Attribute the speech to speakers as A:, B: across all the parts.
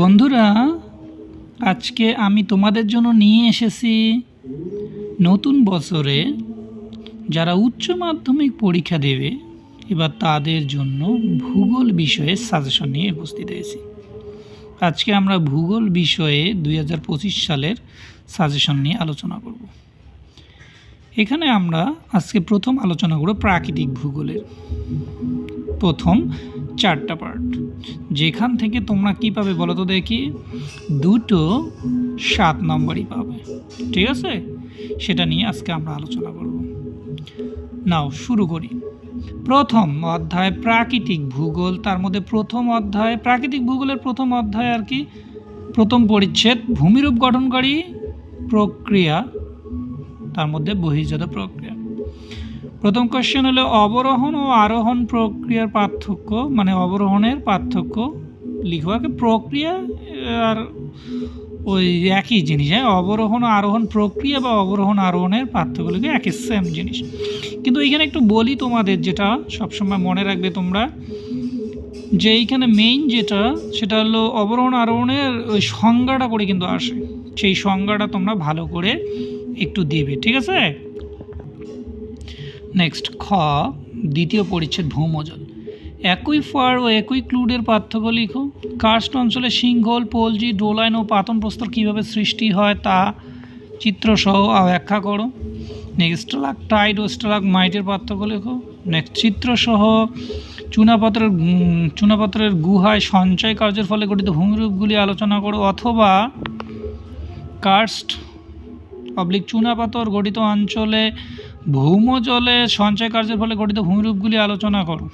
A: বন্ধুরা, আজকে আমি তোমাদের জন্য নিয়ে এসেছি নতুন বছরে যারা উচ্চ মাধ্যমিক পরীক্ষা দেবে, এবার তাদের জন্য ভূগোল বিষয়ে সাজেশন নিয়ে উপস্থিত হয়েছি। আজকে আমরা ভূগোল বিষয়ে দুই হাজার পঁচিশ সালের সাজেশন নিয়ে আলোচনা করব। এখানে আমরা আজকে প্রথম আলোচনা করব প্রাকৃতিক ভূগোলের। প্রথম চারটা পার্ট যেখান থেকে তোমরা কি পাবে বলো তো দেখি? দুটো সাত নম্বরই পাবে। ঠিক আছে? সেটা নিয়ে আজকে আমরা আলোচনা করব। নাও, শুরু করি। প্রথম অধ্যায় প্রাকৃতিক ভূগোল। তার মধ্যে প্রথম অধ্যায়, প্রাকৃতিক ভূগোলের প্রথম অধ্যায় আর কি? প্রথম পরিচ্ছেদ, ভূমিরূপ গঠনকারী প্রক্রিয়া। তার মধ্যে বহির্জাত প্রক্রিয়া। প্রথম কোশ্চেন হলো, অবরোহণ ও আরোহণ প্রক্রিয়ার পার্থক্য মানে অবরোহণের পার্থক্য লিখবাকে প্রক্রিয়া, আর ওই একই জিনিস হ্যাঁ? অবরোহণ, আরোহণ প্রক্রিয়া বা অবরোহণ, আরোহণের পার্থক্য লিখে, একই সেম জিনিস। কিন্তু এইখানে একটু বলি তোমাদের যেটা সবসময় মনে রাখবে তোমরা, যে এইখানে মেইন যেটা, সেটা হলো অবরোহণ, আরোহণের ওই সংজ্ঞাটা করে কিন্তু আসে। সেই সংজ্ঞাটা তোমরা ভালো করে একটু দেবে, ঠিক আছে? নেক্সট খ, দ্বিতীয় পরিচ্ছেদ ভৌমজল। একই ফার ও একই ক্লুডের পার্থক্য লিখো। কার্স্ট অঞ্চলে সিংহল, পোলজি, ডোলাইন ও পাতন প্রস্তর কীভাবে সৃষ্টি হয় তা চিত্রসহ ব্যাখ্যা করো। নেক্সট স্টালাক টাইড ও স্টালাক মাইটের পার্থক্য লেখো। নেক্সট চিত্রসহ চুনাপাত্রের চুনাপাত্রের গুহায় সঞ্চয় কার্যের ফলে গঠিত ভূমিরূপগুলি আলোচনা করো। অথবা কার্স্ট অবলিক চুনাপাথর গঠিত অঞ্চলে ভৌমজলে সঞ্চয় কার্যের ফলে গঠিত ভূমিরূপগুলি আলোচনা করো।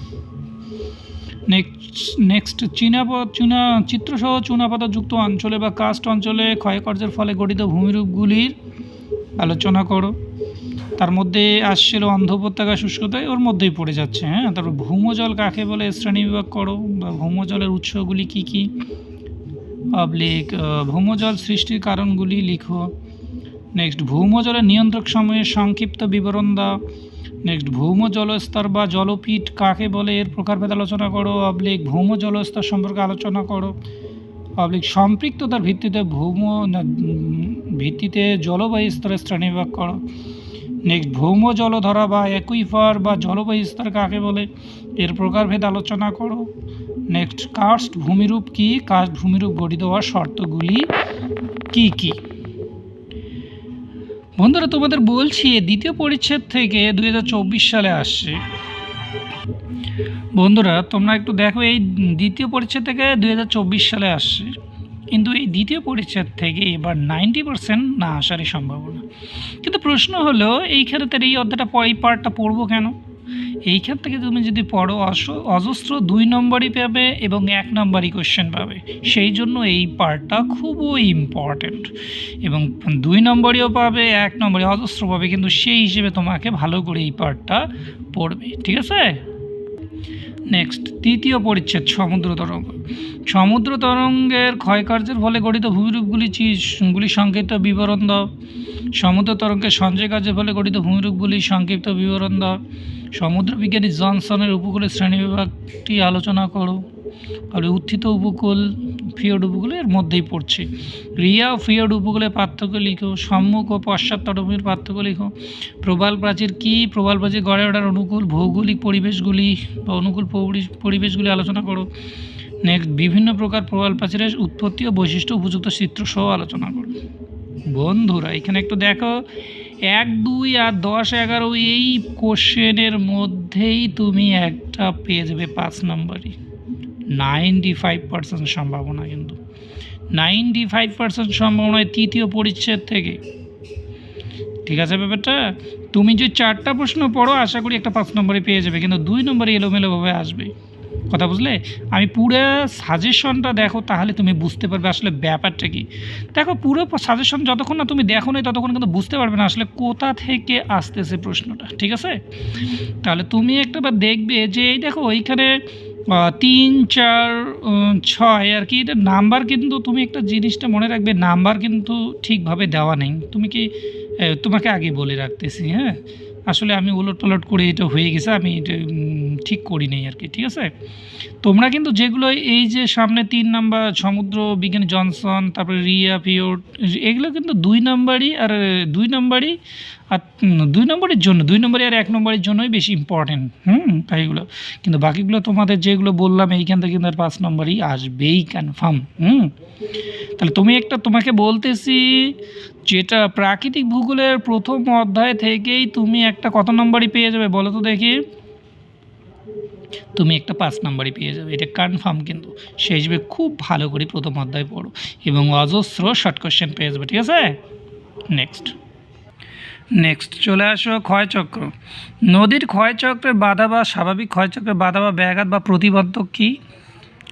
A: নেক্সট নেক্সট চীনাপ, চুনা, চিত্রসহ চুনাপাথরযুক্ত অঞ্চলে বা কাস্ট অঞ্চলে ক্ষয়কার্যের ফলে গঠিত ভূমিরূপগুলির আলোচনা করো। তার মধ্যে আসছিল অন্ধ উপত্যকা শুষ্কতায়, ওর মধ্যেই পড়ে যাচ্ছে হ্যাঁ? তারপর ভৌমজল কাকে বলে? শ্রেণীবিভাগ করো। বা ভৌমজলের উৎসগুলি কী কী? পাবলিক ভৌমজল সৃষ্টির কারণগুলি লিখো। নেক্সট ভৌমজলের নিয়ন্ত্রক সময়ের সংক্ষিপ্ত বিবরণ দাও। নেক্সট ভৌম জলস্তর বা জলপীঠ কাকে বলে? এর প্রকারভেদ আলোচনা করো। অবলিক ভৌম জলস্তর সম্পর্কে আলোচনা করো। অবলিক সম্পৃক্ততার ভিত্তিতে ভৌম ভিত্তিতে জলবায়ু স্তরের শ্রেণীবিভাগ করো। নেক্সট ভৌম জলধরা বা একুইফার বা জলবায়ু স্তর কাকে বলে? এর প্রকারভেদ আলোচনা করো। নেক্সট কাস্ট ভূমিরূপ কি? কাস্ট ভূমিরূপ গঠিত হওয়ার শর্তগুলি কি কি? বন্ধুরা, তোমাদের বলছি, দ্বিতীয় পরিচ্ছেদ থেকে দু হাজার চব্বিশ সালে আসছে। বন্ধুরা, তোমরা একটু দেখো, এই দ্বিতীয় পরিচ্ছেদ থেকে দুই হাজার চব্বিশ সালে আসছে। কিন্তু এই দ্বিতীয় পরিচ্ছেদ থেকে এবার নাইনটি পার্সেন্ট না আসারই সম্ভাবনা। কিন্তু প্রশ্ন হলো এইখানে তার এই অধ্যায়টা এই পার্টটা পড়ব কেন? এইখান থেকে তুমি যদি পড়ো অজস্র দুই নম্বরই পাবে এবং এক নম্বরই কোশ্চেন পাবে। সেই জন্য এই পার্টটা খুবই ইম্পর্ট্যান্ট এবং দুই নম্বরেও পাবে, এক নম্বরে অজস্র পাবে, কিন্তু সেই হিসেবে তোমাকে ভালো করে এই পার্টটা পড়বে, ঠিক আছে? নেক্সট তৃতীয় পরিচ্ছেদ, সমুদ্র তরঙ্গ। সমুদ্র তরঙ্গের ক্ষয়কার্যের ফলে গঠিত ভূমিরূপগুলি গুলি সংক্ষিপ্ত বিবরণ দাও। সমুদ্র তরঙ্গের সঞ্চয় কার্যের ফলে গঠিত ভূমিরূপগুলি সংক্ষিপ্ত বিবরণ দাও। সমুদ্র বিজ্ঞানী জনসনের উপকূলের শ্রেণীবিভাগটি আলোচনা করো। আর উত্থিত উপকূল, ফিয়ড উপকূলের মধ্যেই পড়ছে। রিয়া ফিয়ড উপকূলের পার্থক্য লিখো, সম্মুখ ও পশ্চাৎ তটভূমির পার্থক্য লিখো। প্রবাল প্রাচীর কী? প্রবাল প্রাচীর গড়ে ওঠার অনুকূল ভৌগোলিক পরিবেশগুলি বা অনুকূল পরিবেশগুলি আলোচনা করো। নেক্সট, বিভিন্ন প্রকার প্রবাল প্রাচীরের উৎপত্তি ও বৈশিষ্ট্য উপযুক্ত চিত্র সহ আলোচনা করো। বন্ধুরা, এখানে একটু দেখো। এক, দুই আর দশ, এগারো, এই কোশ্চেনের মধ্যেই তুমি একটা পেয়ে যাবে পাঁচ নম্বরই। নাইনটি ফাইভ পার্সেন্ট সম্ভাবনা কিন্তু। নাইনটি ফাইভ পার্সেন্ট সম্ভাবনায় তৃতীয় পরিচ্ছেদ থেকে। ঠিক আছে ব্যাপারটা? তুমি যে চারটা প্রশ্ন পড়ো, আশা করি একটা পাঁচ নম্বরে পেয়ে যাবে, কিন্তু দুই নম্বরে এলোমেলোভাবে আসবে কথা বুঝলে? আমি পুরো সাজেশনটা দেখো, তাহলে তুমি বুঝতে পারবে আসলে ব্যাপারটা কি। দেখো, পুরো সাজেশন যতক্ষণ না তুমি দেখো নাই ততক্ষণ কিন্তু বুঝতে পারবে না আসলে কোথা থেকে আসতেছে প্রশ্নটা, ঠিক আছে? তাহলে তুমি একটা বার দেখবে যে, এই দেখো, এইখানে তিন, চার ছয় আর কি এটা নাম্বার কিন্তু তুমি একটা জিনিসটা মনে রাখবে, নাম্বার কিন্তু ঠিকভাবে দেওয়া নেই। তুমি কি তোমাকে আগে বলে রাখতেছি হ্যাঁ? আসলে আমি উলট টলট করে এটা হয়ে গেছে, আমি এটা ঠিক করি নেই আর কি, ঠিক আছে? তোমরা কিন্তু যেগুলো এই যে সামনে তিন নাম্বার সমুদ্র বিজ্ঞান জনসন, তারপরে রিয়া পিওর, এগুলো কিন্তু দুই নাম্বারই, আর দুই নাম্বারই আর দুই নম্বরের জন্য, দুই নম্বরে আর এক নম্বরের জন্যই বেশি ইম্পর্টেন্ট হুম তাইগুলো কিন্তু বাকিগুলো তোমাদের যেগুলো বললাম, এইখান থেকে কিন্তু আর পাঁচ নম্বরই আসবেই কনফার্ম হুম। তাহলে তুমি একটা তোমাকে বলতেছি, যেটা প্রাকৃতিক ভূগোলের প্রথম অধ্যায় থেকেই তুমি একটা কত নম্বরই পেয়ে যাবে বলো তো দেখি। তুমি একটা পাঁচ নম্বরই পেয়ে যাবে, এটা কনফার্ম কিন্তু। সেই হিসেবে খুব ভালো করে প্রথম অধ্যায় পড়ো এবং অজস্র শর্ট কোয়েশ্চেন পেয়ে যাবে, ঠিক আছে? নেক্সট নেক্সট চলে আসো ক্ষয়চক্র। নদীর ক্ষয়চক্রের বাধা বা স্বাভাবিক ক্ষয়চক্রের বাধা বা ব্যাঘাত বা প্রতিবন্ধক কী?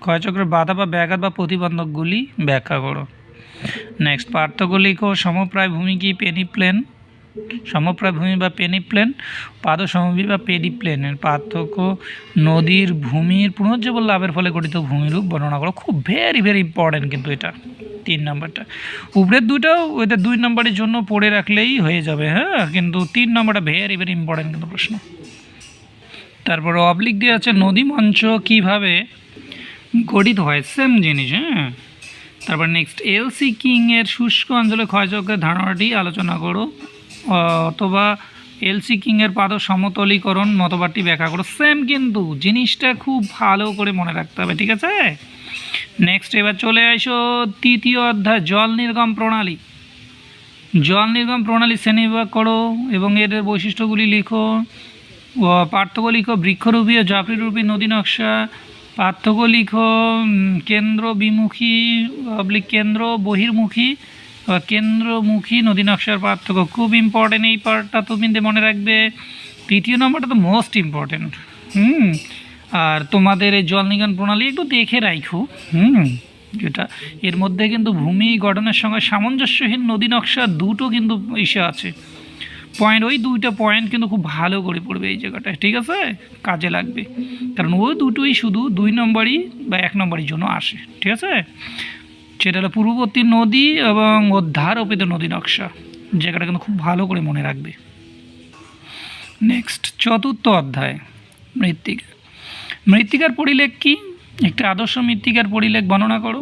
A: ক্ষয়চক্রের বাধা বা ব্যাঘাত বা প্রতিবন্ধকগুলি ব্যাখ্যা করো। নেক্সট পার্থক্য লিখো। সমপ্রায় ভূমি কি পেনিপ্লেন? সমপ্রায় ভূমি বা পেনিপ্লেন? পাদ সমভূমি বা পেডিপ্লেনের পার্থক্য। নদীর ভূমির পুনর্জীবন লাভের ফলে গঠিত ভূমিরূপ বর্ণনা করো। খুব ভেরি ভেরি ইম্পর্টেন্ট কিন্তু এটা। তিন নাম্বারটা। উপরের দুটাও ওইটা দুই নম্বরের জন্য পড়ে রাখলেই হয়ে যাবে হ্যাঁ? কিন্তু তিন নম্বরটা ভেরি ভেরি ইম্পর্টেন্ট কিন্তু প্রশ্ন। তারপরে অবলিক দিয়ে আছে নদী মঞ্চ কীভাবে গঠিত হয়? সেম জিনিস হ্যাঁ? তারপর নেক্সট এলসি কিংয়ের শুষ্ক অঞ্চলে ক্ষয়চক্রের ধারণাটি আলোচনা করো। অথবা এলসি কিংয়ের পাদ সমতলীকরণ মতবাদটি ব্যাখ্যা করো। সেম কিন্তু, জিনিসটা খুব ভালো করে মনে রাখতে হবে, ঠিক আছে? নেক্সট এবার চলে আসো তৃতীয় অধ্যায়, জল নির্গম প্রণালী। জল নির্গম প্রণালী শ্রেণীবিভাগ করো এবং এর বৈশিষ্ট্যগুলি লিখো। পার্থক্য লিখো বৃক্ষরূপী ও জাফরিরূপী, নদী নকশা। পার্থক্য লিখো কেন্দ্র বিমুখী, অবলিক কেন্দ্র বহির্মুখী কেন্দ্রমুখী নদী নকশার পার্থক্য। খুব ইম্পর্টেন্ট এই পার্টটা তুমি মনে রাখবে। তৃতীয় নম্বরটা তো মোস্ট ইম্পর্টেন্ট হুম? আর তোমাদের এই জল নিগম প্রণালী একটু দেখে রাখো হুম? যেটা এর মধ্যে কিন্তু ভূমি গঠনের সঙ্গে সামঞ্জস্যহীন নদী নকশা দুটো কিন্তু ইসে আছে। পয়েন্ট ওই দুইটা পয়েন্ট কিন্তু খুব ভালো করে পড়বে এই জায়গাটায়, ঠিক আছে? কাজে লাগবে। কারণ ওই দুটোই শুধু দুই নম্বরই বা এক নম্বরের জন্য আসে, ঠিক আছে? সেটা হলো পূর্ববর্তী নদী এবং অধ্যারোপিত নদী নকশা, জায়গাটা কিন্তু খুব ভালো করে মনে রাখবে। নেক্সট চতুর্থ অধ্যায়, মৃত্তিকা। মৃত্তিকার পরিলেখ কি? একটা আদর্শ মৃত্তিকার পরিলেখ বর্ণনা করো।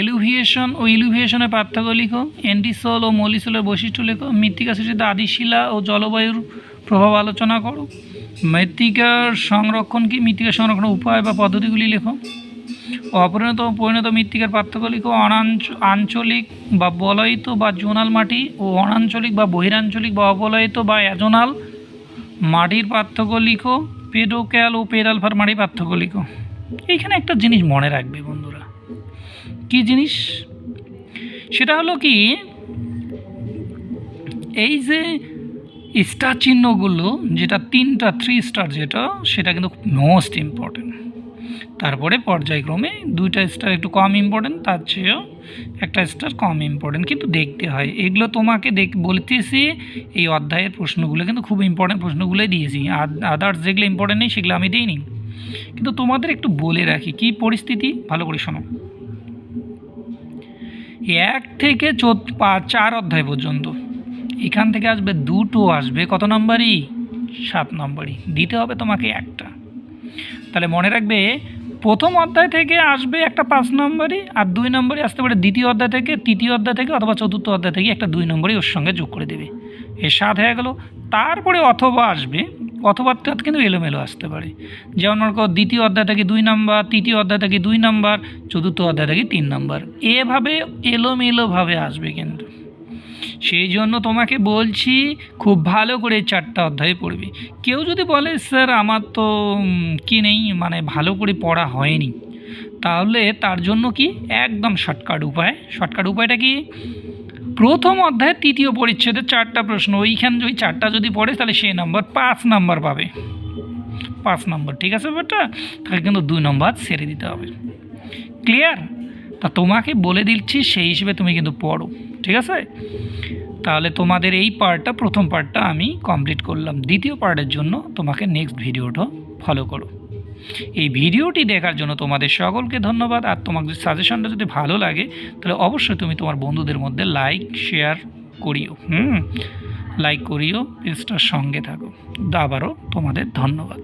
A: এলুভিয়েশন ও ইলুভিয়েশনের পার্থক্য লিখো। এন্টিসল ও মলিসলের বৈশিষ্ট্য লেখো। মৃত্তিকা সৃষ্টিতে আদিশিলা ও জলবায়ুর প্রভাব আলোচনা করো। মৃত্তিকার সংরক্ষণ কি? মৃত্তিকা সংরক্ষণের উপায় বা পদ্ধতিগুলি লেখো। অপরিণত পরিণত মৃত্তিকার পার্থক্য লিখো। অনাঞ্চ, আঞ্চলিক বা বলয়িত বা জোনাল মাটি ও অনাঞ্চলিক বা বহিরাঞ্চলিক বা অবলয়িত বা অ্যাজোনাল মাটির পার্থক্য লিখো। পেডোক্যাল ও পেডালফার মারি পার্থক্য লিখো। এইখানে একটা জিনিস মনে রাখবে বন্ধুরা। কি জিনিস? সেটা হলো কি, এই যে স্টার চিহ্নগুলো, যেটা তিনটা থ্রি স্টার যেটা, সেটা কিন্তু মোস্ট ইম্পর্টেন্ট তারপরে পর্যায়ক্রমে দুইটা স্টার একটু কম ইম্পর্টেন্ট তার চেয়েও একটা স্টার কম ইম্পর্টেন্ট কিন্তু দেখতে হয়, এগুলো তোমাকে দেখ, বলতেছি, এই অধ্যায়ের প্রশ্নগুলো কিন্তু খুব ইম্পর্টেন্ট প্রশ্নগুলোই দিয়েছি। আদার্স যেগুলো ইম্পর্টেন্ট নেই, সেগুলো আমি দিইনি। কিন্তু তোমাদের একটু বলে রাখি, কি পরিস্থিতি? ভালো করে শোনো। এক থেকে চার অধ্যায় পর্যন্ত, এখান থেকে আসবে দুটো আসবে, কত নম্বরই? সাত নম্বরই। দিতে হবে তোমাকে একটা। তাহলে মনে রাখবে, প্রথম অধ্যায় থেকে আসবে একটা পাঁচ নম্বরই আর দুই নম্বরই আসতে পারে দ্বিতীয় অধ্যায় থেকে, তৃতীয় অধ্যায় থেকে অথবা চতুর্থ অধ্যায় থেকে একটা দুই নম্বরই ওর সঙ্গে যোগ করে দেবে। এর সাত হয়ে গেল, তারপরে অথবা আসবে অথবাটা কিন্তু এলোমেলো আসতে পারে। যেমন মনে দ্বিতীয় অধ্যায় থেকে দুই নাম্বার, তৃতীয় অধ্যায় থেকে দুই নাম্বার, চতুর্থ অধ্যায় থেকে তিন নাম্বার। এভাবে এলোমেলোভাবে আসবে কিন্তু। সেই জন্য তোমাকে বলছি খুব ভালো করে চারটা অধ্যায় পড়বে। কেউ যদি বলে, স্যার, আমার তো কি নেই মানে ভালো করে পড়া হয়নি। তাহলে তার জন্য কি? একদম শর্টকাট উপায়। শর্টকাট উপায়টা কি? প্রথম অধ্যায় তৃতীয় পরিচ্ছেদের চারটা প্রশ্ন। ওইখান ওই চারটা যদি পড়ে, তাহলে সেই নাম্বার পাঁচ নাম্বার পাবে। পাঁচ নম্বর ঠিক আছে ব্যাপারটা? তাহলে কিন্তু দুই নম্বর ছেড়ে দিতে হবে। ক্লিয়ার তা তোমাকে বলে দিচ্ছি, সেই হিসেবে তুমি কিন্তু পড়ো, ঠিক আছে? তাহলে তোমাদের এই পার্টটা, প্রথম পার্টটা আমি কমপ্লিট করলাম। দ্বিতীয় পার্টের জন্য তোমাকে নেক্সট ভিডিওটা ফলো করো। এই ভিডিওটি দেখার জন্য তোমাদের সকলকে ধন্যবাদ, আর তোমাদের সাজেশনটা যদি ভালো লাগে, তাহলে অবশ্যই তুমি তোমার বন্ধুদের মধ্যে লাইক শেয়ার করিও, হুম? লাইক করিও, পেজটার সঙ্গে থাকো। আবারও তোমাদের ধন্যবাদ।